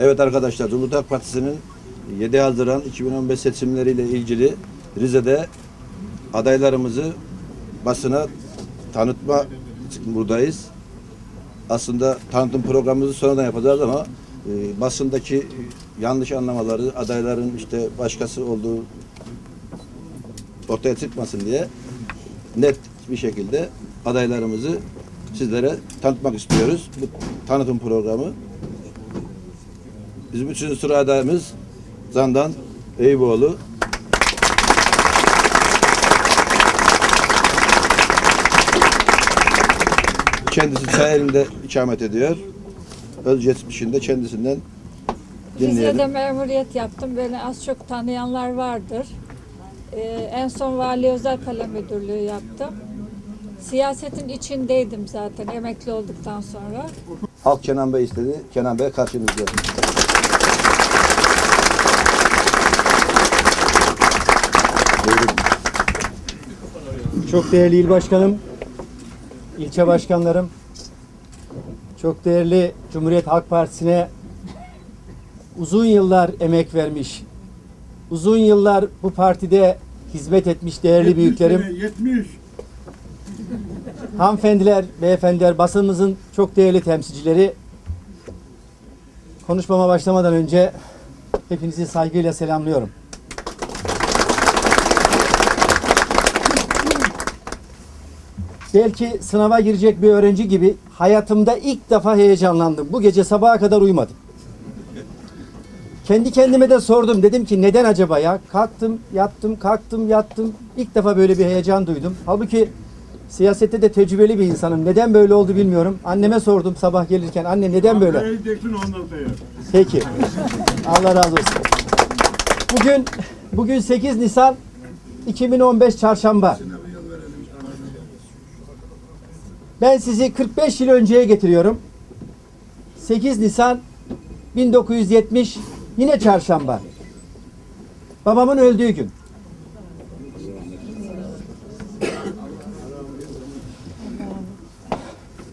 Evet arkadaşlar Cumhuriyet Halk Partisi'nin 7 Haziran 2015 seçimleriyle ilgili Rize'de adaylarımızı basına tanıtma buradayız. Aslında tanıtım programımızı sonradan yapacağız ama e, basındaki yanlış anlamaları, adayların işte başkası olduğu ortaya çıkmasın diye net bir şekilde adaylarımızı sizlere tanıtmak istiyoruz. Bu tanıtım programı Bizim üçüncü sıra adayımız Zandan Eyüboğlu. Kendisi Çayeli'nde ikamet ediyor. Özgeçmişinde kendisinden Rize'de dinleyelim. memuriyet yaptım. Beni az çok tanıyanlar vardır. Ee, en son Vali Özel Kalem Müdürlüğü yaptım. Siyasetin içindeydim zaten emekli olduktan sonra. Halk Kenan Bey istedi. Kenan Bey karşınızda. Çok değerli il başkanım, ilçe başkanlarım, çok değerli Cumhuriyet Halk Partisi'ne uzun yıllar emek vermiş, uzun yıllar bu partide hizmet etmiş değerli büyüklerim, 70. hanımefendiler, beyefendiler, basınımızın çok değerli temsilcileri, konuşmama başlamadan önce hepinizi saygıyla selamlıyorum. Belki sınava girecek bir öğrenci gibi hayatımda ilk defa heyecanlandım. Bu gece sabaha kadar uyumadım. Kendi kendime de sordum. Dedim ki neden acaba ya? Kalktım, yattım, kalktım, yattım. İlk defa böyle bir heyecan duydum. Halbuki siyasette de tecrübeli bir insanım. Neden böyle oldu bilmiyorum. Anneme sordum sabah gelirken. Anne neden böyle? Peki. Allah razı olsun. Bugün bugün 8 Nisan 2015 Çarşamba. Ben sizi 45 yıl önceye getiriyorum. 8 Nisan 1970 yine Çarşamba. Babamın öldüğü gün.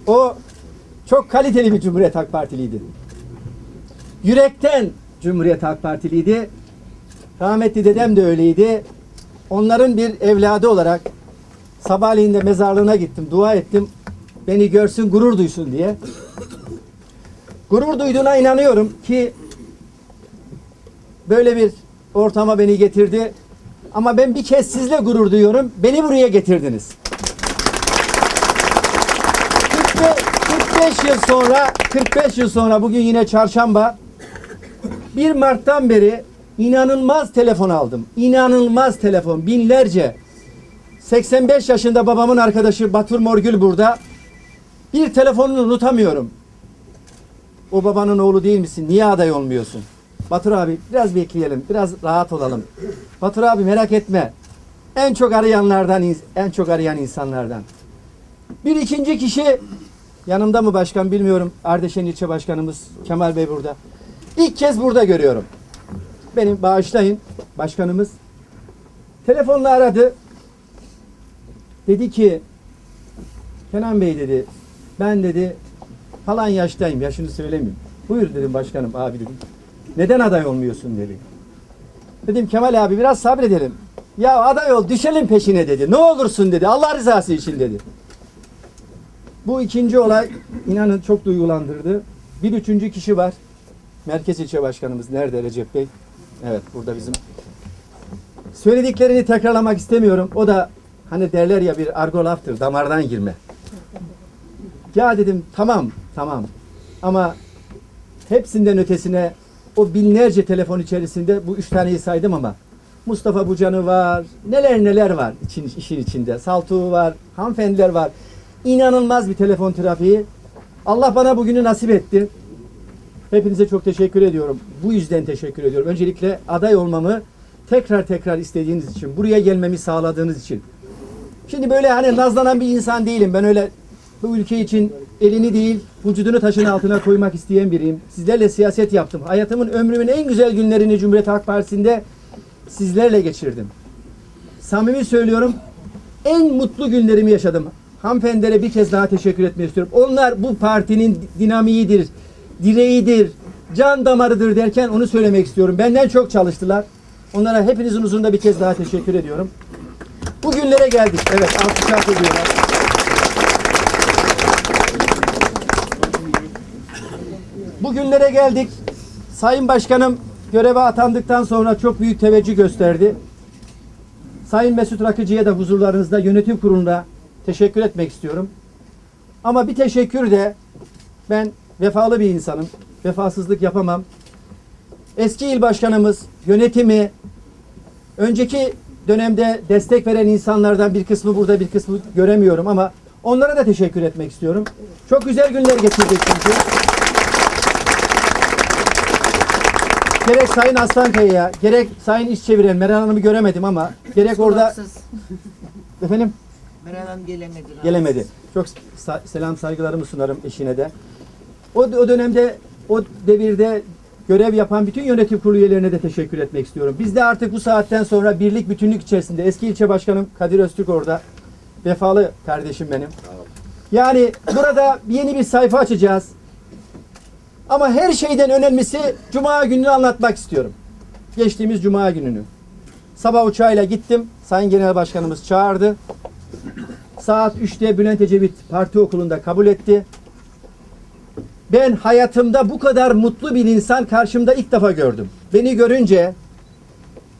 O çok kaliteli bir Cumhuriyet Halk Partiliydi yürekten Cumhuriyet Halk Partiliydi. Rahmetli dedem de öyleydi. Onların bir evladı olarak sabahleyin de mezarlığına gittim, dua ettim. Beni görsün, gurur duysun diye. Gurur duyduğuna inanıyorum ki böyle bir ortama beni getirdi. Ama ben bir kez sizle gurur duyuyorum. Beni buraya getirdiniz. 45, 45 yıl sonra 45 yıl sonra bugün yine çarşamba 1 Mart'tan beri inanılmaz telefon aldım. İnanılmaz telefon. Binlerce. 85 yaşında babamın arkadaşı Batur Morgül burada. Bir telefonunu unutamıyorum. O babanın oğlu değil misin? Niye aday olmuyorsun? Batur abi biraz bekleyelim. Biraz rahat olalım. Batur abi merak etme. En çok arayanlardan, en çok arayan insanlardan. Bir ikinci kişi yanımda mı başkan bilmiyorum. Ardeşen ilçe başkanımız Kemal Bey burada. İlk kez burada görüyorum. Benim bağışlayın başkanımız. Telefonla aradı. Dedi ki Kenan Bey dedi ben dedi falan yaştayım yaşını söylemeyeyim. Buyur dedim başkanım abi dedim. Neden aday olmuyorsun dedi. Dedim Kemal abi biraz sabredelim. Ya aday ol düşelim peşine dedi. Ne olursun dedi. Allah rızası için dedi. Bu ikinci olay inanın çok duygulandırdı. Bir üçüncü kişi var. Merkez ilçe başkanımız nerede Recep Bey? Evet burada bizim. Söylediklerini tekrarlamak istemiyorum. O da hani derler ya bir argo laftır damardan girme. Ya dedim tamam tamam ama hepsinden ötesine o binlerce telefon içerisinde bu üç taneyi saydım ama Mustafa Bucan'ı var, neler neler var için, işin içinde. Saltuğu var, hanımefendiler var. İnanılmaz bir telefon trafiği. Allah bana bugünü nasip etti. Hepinize çok teşekkür ediyorum. Bu yüzden teşekkür ediyorum. Öncelikle aday olmamı tekrar tekrar istediğiniz için, buraya gelmemi sağladığınız için. Şimdi böyle hani nazlanan bir insan değilim. Ben öyle bu ülke için elini değil, vücudunu taşın altına koymak isteyen biriyim. Sizlerle siyaset yaptım. Hayatımın ömrümün en güzel günlerini Cumhuriyet Halk Partisi'nde sizlerle geçirdim. Samimi söylüyorum, en mutlu günlerimi yaşadım. Hanımefendilere bir kez daha teşekkür etmek istiyorum. Onlar bu partinin dinamiğidir, direğidir. can damarıdır derken onu söylemek istiyorum. Benden çok çalıştılar. Onlara hepinizin huzurunda bir kez daha teşekkür ediyorum. Bugünlere geldik. Evet, alkış hak ediyorlar. Bugünlere geldik. Sayın Başkanım göreve atandıktan sonra çok büyük teveccüh gösterdi. Sayın Mesut Rakıcı'ya da huzurlarınızda yönetim kuruluna teşekkür etmek istiyorum. Ama bir teşekkür de ben vefalı bir insanım. Vefasızlık yapamam. Eski il başkanımız, yönetimi, önceki dönemde destek veren insanlardan bir kısmı burada bir kısmı göremiyorum ama onlara da teşekkür etmek istiyorum. Çok güzel günler geçirdik çünkü. Gerek Sayın Aslankaya'ya, gerek Sayın İş Çeviren, Meral Hanım'ı göremedim ama gerek orada... Efendim? Meral Hanım gelemedi. rahatsız. Gelemedi. Çok sa- selam saygılarımı sunarım eşine de. O, o dönemde, o devirde görev yapan bütün yönetim kurulu üyelerine de teşekkür etmek istiyorum. Biz de artık bu saatten sonra birlik bütünlük içerisinde eski ilçe başkanım Kadir Öztürk orada. Vefalı kardeşim benim. Yani burada yeni bir sayfa açacağız. Ama her şeyden önemlisi Cuma gününü anlatmak istiyorum. Geçtiğimiz Cuma gününü. Sabah uçağıyla gittim. Sayın Genel Başkanımız çağırdı. Saat 3'te Bülent Ecevit Parti Okulu'nda kabul etti. Ben hayatımda bu kadar mutlu bir insan karşımda ilk defa gördüm. Beni görünce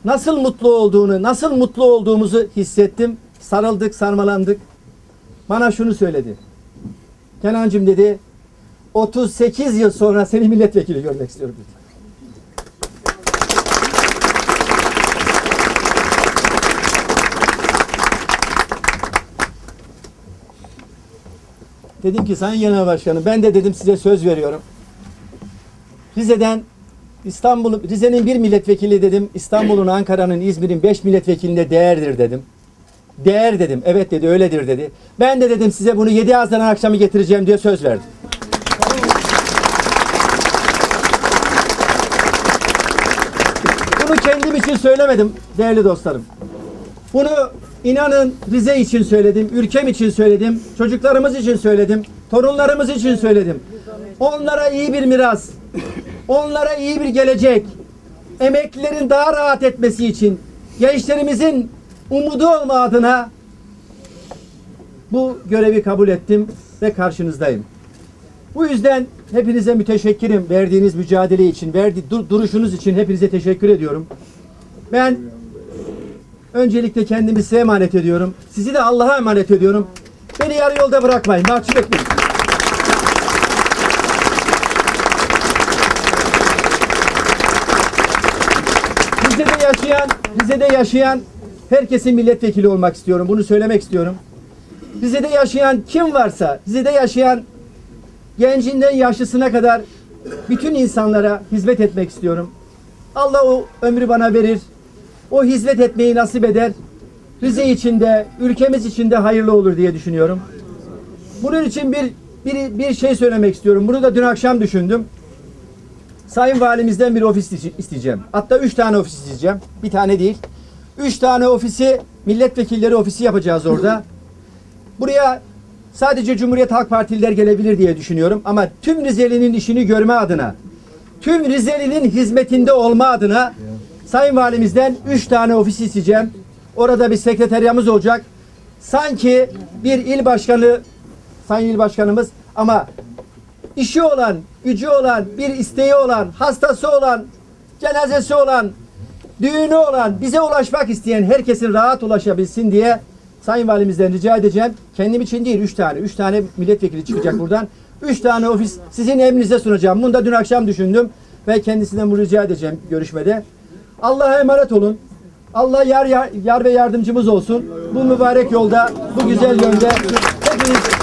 nasıl mutlu olduğunu, nasıl mutlu olduğumuzu hissettim. Sarıldık, sarmalandık. Bana şunu söyledi. Kenancığım dedi, 38 yıl sonra seni milletvekili görmek istiyorum dedi. Dedim ki Sayın Genel Başkanım ben de dedim size söz veriyorum. Rize'den İstanbul, Rize'nin bir milletvekili dedim. İstanbul'un, Ankara'nın, İzmir'in beş milletvekiline değerdir dedim. Değer dedim. Evet dedi öyledir dedi. Ben de dedim size bunu 7 Haziran akşamı getireceğim diye söz verdim. Bunu kendim için söylemedim değerli dostlarım. Bunu inanın Rize için söyledim, ülkem için söyledim, çocuklarımız için söyledim, torunlarımız için söyledim. Onlara iyi bir miras, onlara iyi bir gelecek, emeklilerin daha rahat etmesi için, gençlerimizin umudu olma adına bu görevi kabul ettim ve karşınızdayım. Bu yüzden hepinize müteşekkirim verdiğiniz mücadele için, verdi, dur- duruşunuz için hepinize teşekkür ediyorum. Ben öncelikle kendimi size emanet ediyorum. Sizi de Allah'a emanet ediyorum. Beni yarı yolda bırakmayın, mahcup etmeyin. Rize'de yaşayan, Rize'de yaşayan herkesin milletvekili olmak istiyorum. Bunu söylemek istiyorum. Rize'de yaşayan kim varsa, Rize'de yaşayan gencinden yaşlısına kadar bütün insanlara hizmet etmek istiyorum. Allah o ömrü bana verir. O hizmet etmeyi nasip eder. Rize için de, ülkemiz için de hayırlı olur diye düşünüyorum. Bunun için bir, bir, bir şey söylemek istiyorum. Bunu da dün akşam düşündüm. Sayın Valimizden bir ofis iste- isteyeceğim. Hatta üç tane ofis isteyeceğim. Bir tane değil. Üç tane ofisi milletvekilleri ofisi yapacağız orada. Buraya sadece Cumhuriyet Halk Partililer gelebilir diye düşünüyorum. Ama tüm Rizeli'nin işini görme adına, tüm Rizeli'nin hizmetinde olma adına Sayın Valimizden üç tane ofis isteyeceğim. Orada bir sekreteryamız olacak. Sanki bir il başkanı, Sayın İl Başkanımız ama işi olan, gücü olan, bir isteği olan, hastası olan, cenazesi olan, düğünü olan, bize ulaşmak isteyen herkesin rahat ulaşabilsin diye Sayın Valimizden rica edeceğim. Kendim için değil, üç tane. Üç tane milletvekili çıkacak buradan. Üç tane ofis sizin emrinize sunacağım. Bunu da dün akşam düşündüm ve kendisinden bunu rica edeceğim görüşmede. Allah'a emanet olun. Allah yar, yar, yar ve yardımcımız olsun. Bu mübarek yolda, bu güzel yönde hepiniz